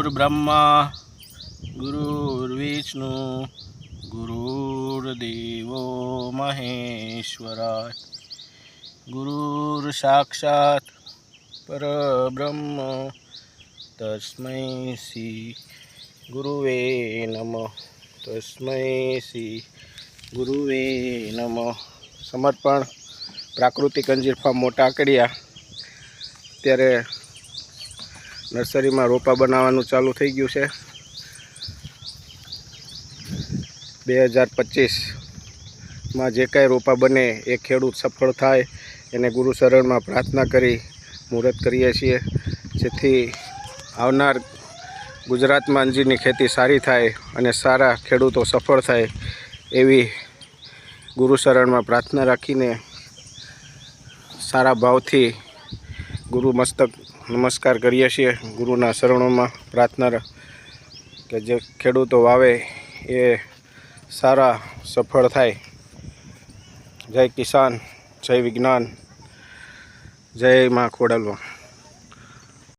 ગુરુર્બ્રહ્મા ગુરુર્વિષ્ણુ, ગુરુર્દેવો મહેશ્વરાય. ગુરુર સાક્ષાત પરબ્રહ્મ, તસ્મૈ શ્રી ગુરુવે નમ, તસ્મૈ ગુરુવે નમ. સમર્પણ પ્રાકૃતિક અંજીર ફાર્મ મોટા કડિયા અત્યારે નર્સરીમાં રોપા બનાવવાનું ચાલુ થઈ ગયું છે. બે હજાર પચીસમાં જે કાંઈ રોપા બને એ ખેડૂત સફળ થાય, એને ગુરુ શરણમાં પ્રાર્થના કરી મુહૂર્ત કરીએ છીએ. જેથી આવનાર ગુજરાતમાં અંજીરની ખેતી સારી થાય અને સારા ખેડૂતો સફળ થાય એવી ગુરુ શરણમાં પ્રાર્થના રાખીને સારા ભાવથી ગુરુ મસ્તક નમસ્કાર કરીએ છીએ ગુરુના શરણોમાં પ્રાર્થના કે જે ખેડૂતો વાવે એ સારા સફળ થાય. જય કિસાન, જય વિજ્ઞાન, જય માં ખોડલવા